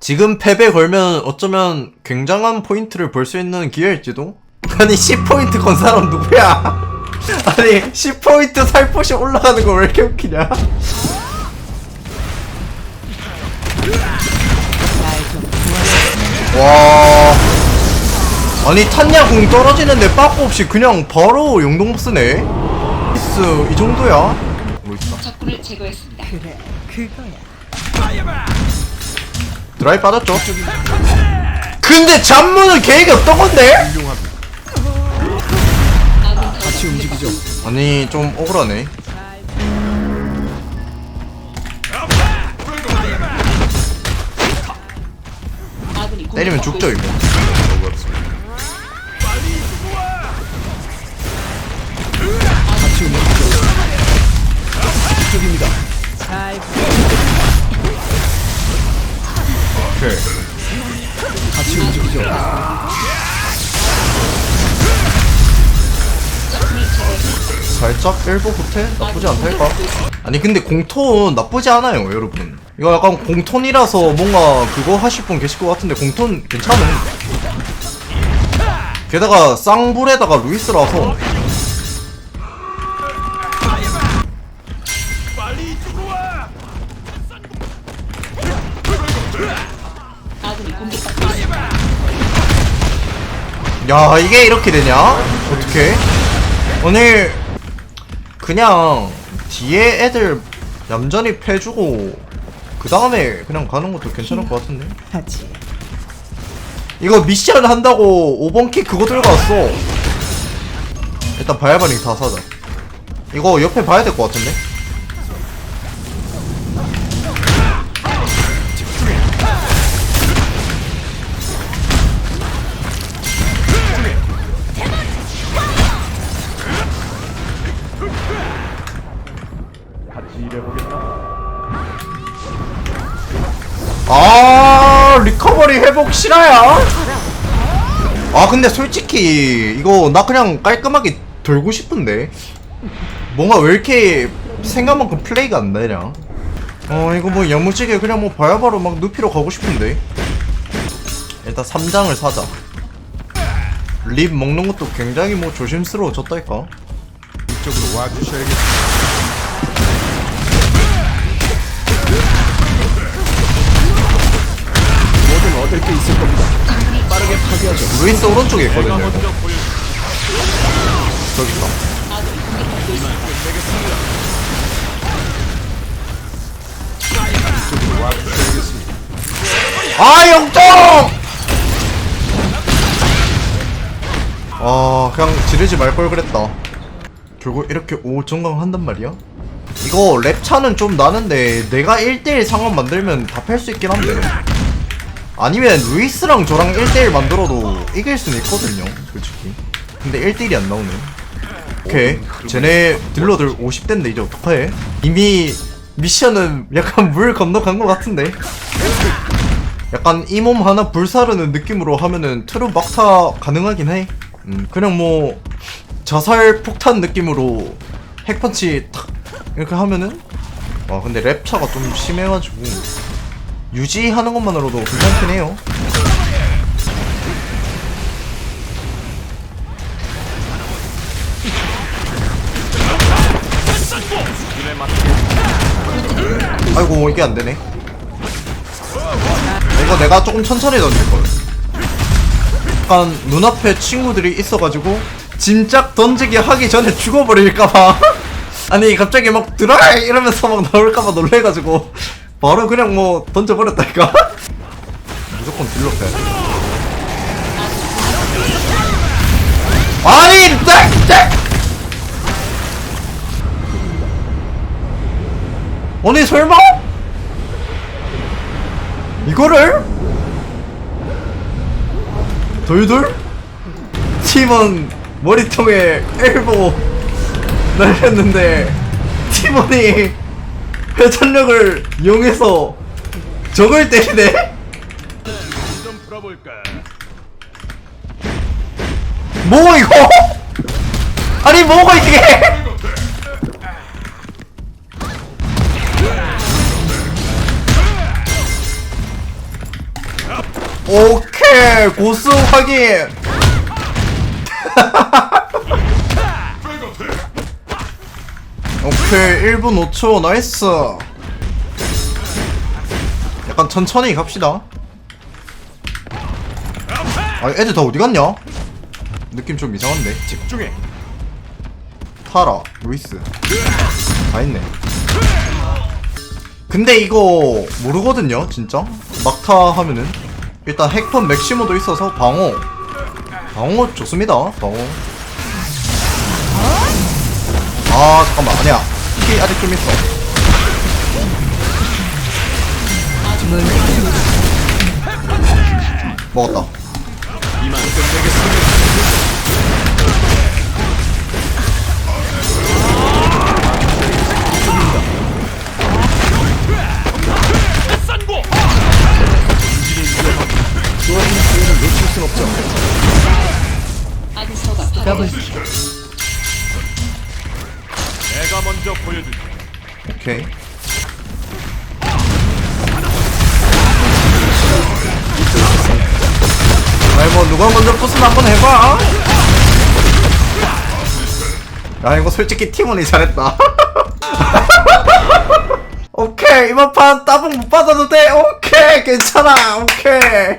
지금 패배 걸면 어쩌면 굉장한 포인트를 볼 수 있는 기회일지도? 아니 10포인트 건 사람 누구야? 아니 10포인트 살포시 올라가는 거 왜 이렇게 웃기냐? 와 아니 탄냐궁 떨어지는데 빠꾸 없이 그냥 바로 용동 쓰네 미스 이 정도야? 뭐 있다 적군을 제거했습니다. 그래, 그거야. 드라이 빠졌죠? 근데 잠무는 계획이 없던 건데? 같이 움직이죠. 아니 좀 억울하네 때리면 죽죠 이거 움직이죠. 살짝 일부 후퇴? 나쁘지 않달까? 아니 근데 공톤 나쁘지 않아요 여러분 이거 약간 공톤이라서 뭔가 그거 하실 분 계실 것 같은데 공톤 괜찮은 게다가 쌍불에다가 루이스라서 아군이 공격받고 있습니다. 야 이게 이렇게 되냐? 어떻게? 오늘 그냥 뒤에 애들 얌전히 패주고 그 다음에 그냥 가는 것도 괜찮을 것 같은데? 하지. 이거 미션 한다고 5번 키 그거 들고 왔어 일단 바야바링 다 사자 이거 옆에 봐야 될 것 같은데? 아 리커버리 회복 실화야? 아 근데 솔직히 이거 나 그냥 깔끔하게 돌고 싶은데? 뭔가 왜 이렇게 생각만큼 플레이가 안 되냐? 어 이거 뭐 야무지게 그냥 뭐 바야바로 막 눕히러 가고 싶은데? 일단 3장을 사자. 립 먹는 것도 굉장히 뭐 조심스러워졌다니까. 이쪽으로 와주셔야겠습니다. 루이스 오른쪽에 있거든요 이거. 저기 있다. 아 영점! 아 그냥 지르지 말 걸 그랬다 결국 이렇게 오정강 한단 말이야? 이거 랩차는 좀 나는데 내가 1대1 상황 만들면 다 팰 수 있긴 한데 아니면 루이스랑 저랑 1대1 만들어도 이길 수는 있거든요 솔직히. 근데 1대1이 안 나오네. 오케이. 쟤네 딜러들 50대인데 이제 어떡해? 이미 미션은 약간 물 건너간 것 같은데. 약간 이 몸 하나 불사르는 느낌으로 하면은 트루 막타 가능하긴 해. 음, 그냥 뭐 자살 폭탄 느낌으로 핵펀치 탁 이렇게 하면은? 와 근데 랩차가 좀 심해가지고 유지하는 것만으로도 괜찮긴 해요. 아이고 이게 안 되네. 이거 내가 조금 천천히 던질걸 약간 눈앞에 친구들이 있어가지고 짐작 던지기 하기 전에 죽어버릴까봐 아니 갑자기 막 드라이 이러면서 막 나올까봐 놀래가지고 바로 그냥 뭐 던져버렸다니까 무조건 빼야 돼 아니 딱! 딱! 아니 설마? 이거를 돌돌 팀원 머리통에 엘보 날렸는데 팀원이 회전력을 이용해서 적을 때리네? 뭐 이거? 아니 뭐가 이게? 오케이 고수 확인 오케이 1분 5초 나이스. 약간 천천히 갑시다. 아 애들 다 어디 갔냐? 느낌 좀 이상한데? 집중해. 타라 루이스. 다 있네. 근데 이거 모르거든요 진짜? 막타 하면은. 일단 핵펀 맥시모도 있어서 방어. 방어 좋습니다 방어 아 잠깐만. 아니야. 키 아직 좀 있어. 먹었다. 이만 끝 먼저 보여줄게. 오케이. 아이 뭐 누가 먼저 부스면 한번 해봐. 야 이거 솔직히 팀원이 잘했다. 오케이 이번 판 따봉 못 받아도 돼. 오케이 괜찮아. 오케이